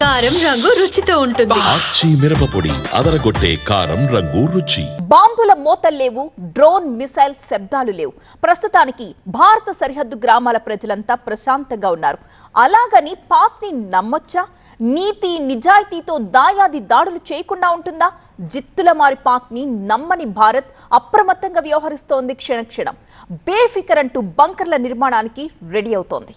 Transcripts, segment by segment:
కారం రంగు రుచితో ఉంటుంది. ఆచి మిరపపొడి అదరగొట్టే కారం రంగు రుచి. బాంబుల మోతల్లేవు డ్రోన్ మిసైల్ శబ్దాలు లేవు. ప్రస్తుతానికి భారత సరిహద్దు గ్రామాల ప్రజలంతా ప్రశాంతంగా ఉన్నారు. అలాగని పాక్ని నమ్మొచ్చా? నీతి నిజాయితీతో దాయాది దాడులు చేయకుండా ఉంటుందా? జిత్తుల మారి పాక్ని నమ్మని భారత్ అప్రమత్తంగా వ్యవహరిస్తోంది క్షణక్షణం బేఫికర్ అంటూ బంకర్ల నిర్మాణానికి రెడీ అవుతోంది.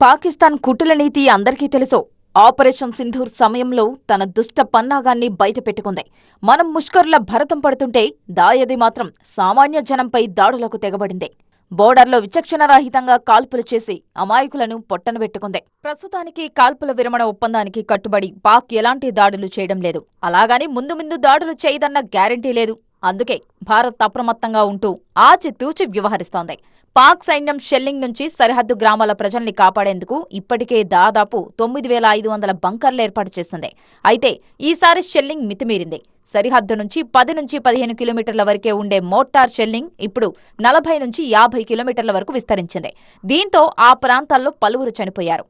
పాకిస్తాన్ కుటుల నీతి అందరికీ తెలుసు. ఆపరేషన్ సింధూర్ సమయంలో తన దుష్ట పన్నాగాన్ని బయటపెట్టుకుంది. మనం ముష్కరుల భరతం పడుతుంటే దాయది మాత్రం సామాన్య జనంపై దాడులకు తెగబడింది. బోర్డర్లో విచక్షణరాహితంగా కాల్పులు చేసి అమాయకులను పొట్టనబెట్టుకుంది ప్రస్తుతానికి కాల్పుల విరమణ ఒప్పందానికి కట్టుబడి పాక్ ఎలాంటి దాడులు చేయడం లేదు. అలాగని ముందు ముందు దాడులు చేయదన్న గ్యారంటీ లేదు. అందుకే భారత్ అప్రమత్తంగా ఉంటూ ఆచితూచి వ్యవహరిస్తోంది. పాక్ సైన్యం షెల్లింగ్ నుంచి సరిహద్దు గ్రామాల ప్రజల్ని కాపాడేందుకు ఇప్పటికే దాదాపు తొమ్మిది వేల ఐదు వందల బంకర్లు ఏర్పాటు చేసింది. అయితే ఈసారి షెల్లింగ్ మితిమీరింది. సరిహద్దు నుంచి పది నుంచి పదిహేను కిలోమీటర్ల వరకే ఉండే మోటార్ షెల్లింగ్ ఇప్పుడు నలభై నుంచి యాభై కిలోమీటర్ల వరకు విస్తరించింది. దీంతో ఆ ప్రాంతాల్లో పలువురు చనిపోయారు.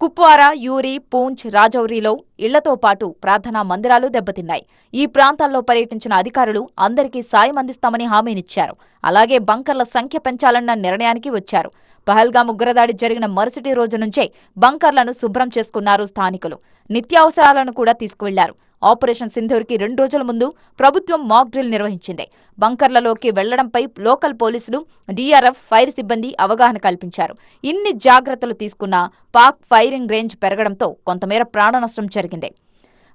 కుప్వారా యూరి పూంచ్ రాజౌరిలో ఇళ్ళతో పాటు ప్రార్థనా మందిరాలు దెబ్బతిన్నాయి. ఈ ప్రాంతాల్లో పర్యటించిన అధికారులు అందరికీ సాయం అందిస్తామని హామీనిచ్చారు. అలాగే బంకర్ల సంఖ్య పెంచాలన్న నిర్ణయానికి వచ్చారు. పహల్గాం ఉగ్రదాడి జరిగిన మరుసటి రోజు నుంచే బంకర్లను శుభ్రం చేసుకున్నారు స్థానికులు. నిత్యావసరాలను కూడా తీసుకువెళ్ళారు. ఆపరేషన్ సింధూర్కి రెండు రోజుల ముందు ప్రభుత్వం మాక్ డ్రిల్ నిర్వహించింది. బంకర్లలోకి వెళ్ళడంపై లోకల్ పోలీసులు డీఆర్ఎఫ్ ఫైర్ సిబ్బంది అవగాహన కల్పించారు. ఇన్ని జాగ్రత్తలు తీసుకున్నా పాక్ ఫైరింగ్ రేంజ్ పెరగడంతో కొంతమేర ప్రాణనష్టం జరిగింది.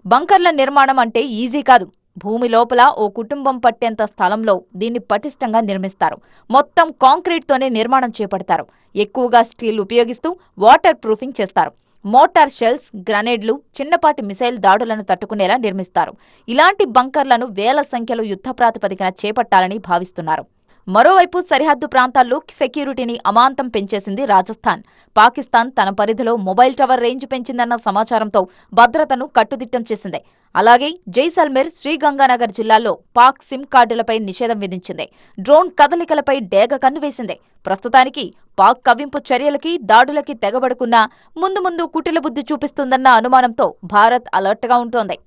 బంకర్ల నిర్మాణం అంటే ఈజీ కాదు. భూమి లోపల ఓ కుటుంబం పట్టేంత స్థలంలో దీన్ని పటిష్టంగా నిర్మిస్తారు. మొత్తం కాంక్రీట్తోనే నిర్మాణం చేపడతారు. ఎక్కువగా స్టీల్ ఉపయోగిస్తూ వాటర్ ప్రూఫింగ్ చేస్తారు. మోటార్ షెల్స్ గ్రనేడ్లు చిన్నపాటి మిసైల్ దాడులను తట్టుకునేలా నిర్మిస్తారు. ఇలాంటి బంకర్లను వేల సంఖ్యలో యుద్ధ ప్రాతిపదికన చేపట్టాలని భావిస్తున్నారు. మరోవైపు సరిహద్దు ప్రాంతాల్లో సెక్యూరిటీని అమాంతం పెంచేసింది రాజస్థాన్. పాకిస్తాన్ తన పరిధిలో మొబైల్ టవర్ రేంజ్ పెంచిందన్న సమాచారంతో భద్రతను కట్టుదిట్టం చేసింది. అలాగే జైసల్మేర్ శ్రీగంగానగర్ జిల్లాల్లో పాక్ సిమ్ కార్డులపై నిషేధం విధించింది. డ్రోన్ కదలికలపై డేగ కన్నువేసింది ప్రస్తుతానికి పాక్ కవింపు చర్యలకి దాడులకి తెగబడుకున్నా ముందు ముందు కుటిల బుద్ధి చూపిస్తుందన్న అనుమానంతో భారత్ అలర్ట్గా ఉంటోంది.